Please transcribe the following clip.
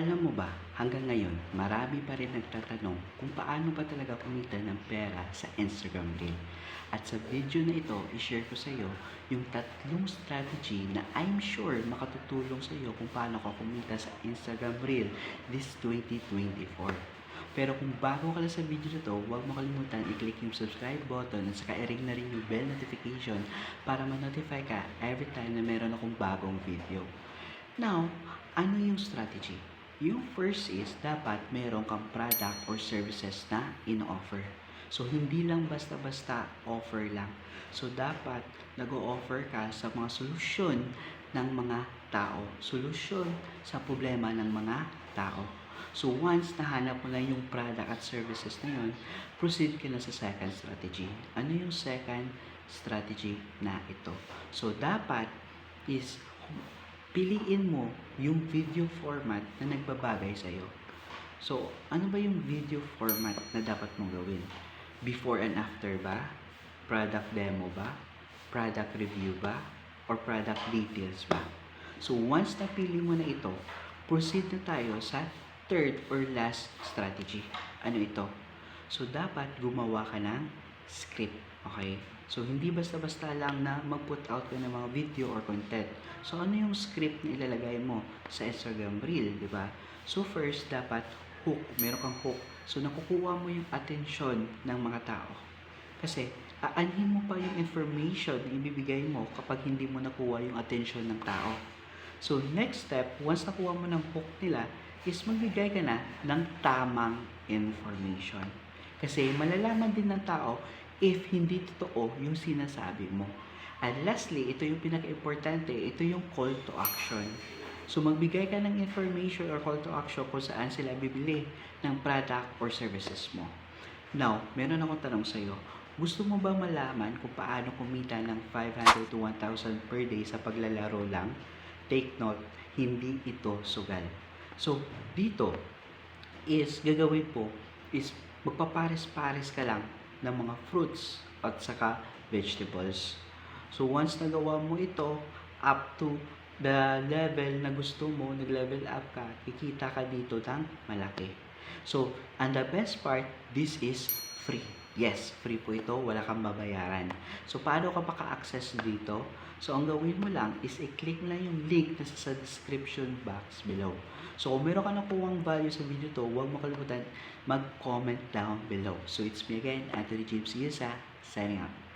Alam mo ba, hanggang ngayon, marami pa rin nagtatanong kung paano ba talaga kumita ng pera sa Instagram Reel. At sa video na ito, i-share ko sa iyo yung tatlong strategy na I'm sure makatutulong sa iyo kung paano ka kumita sa Instagram Reel this 2024. Pero kung bago ka lang sa video na to, huwag mo kalimutan i-click yung subscribe button at saka i-ring na rin yung bell notification para ma-notify ka every time na meron akong bagong video. Now, ano yung strategy? Yung first is, dapat meron kang product or services na in-offer. So, hindi lang basta-basta offer lang. So, dapat nag-o-offer ka sa mga solusyon ng mga tao. Solusyon sa problema ng mga tao. So, once nahanap mo na yung product at services na yun, proceed ka na sa second strategy. Ano yung second strategy na ito? So, dapat is piliin mo yung video format na nagbabagay sa iyo. So, ano ba yung video format na dapat mong gawin? Before and after ba? Product demo ba? Product review ba? Or product details ba? So, once napili mo na ito, proceed na tayo sa third or last strategy. Ano ito? So, dapat gumawa ka ng script. Okay? So, hindi basta-basta lang na mag-put out ka ng mga video or content. So, ano yung script na ilalagay mo sa Instagram Reel, di ba? So, first, dapat hook. Meron kang hook. So, nakukuha mo yung attention ng mga tao. Kasi, aanhin mo pa yung information na ibibigay mo kapag hindi mo nakuha yung attention ng tao. So, next step, once nakuha mo ng hook nila, is magbigay ka na ng tamang information. Kasi malalaman din ng tao if hindi totoo yung sinasabi mo. And lastly, ito yung pinaka-importante, ito yung call to action. So magbigay ka ng information or call to action kung saan sila bibili ng product or services mo. Now, meron akong tanong sa iyo. Gusto mo ba malaman kung paano kumita ng 500 to 1,000 per day sa paglalaro lang? Take note, hindi ito sugal. So, dito is gagawin po is magpapares-pares ka lang ng mga fruits at saka vegetables. So once nagawa mo ito up to the level na gusto mo, nag-level up ka, kikita ka dito ng malaki. So, and the best part, this is free. Yes, free po ito, wala kang babayaran. So, paano ka maka-access dito? So, ang gawin mo lang is i-click lang yung link na sa description box below. So, kung meron ka nakuwang value sa video to, huwag mo kalimutan mag-comment down below. So, it's me again, Anthony James Yusa, signing out.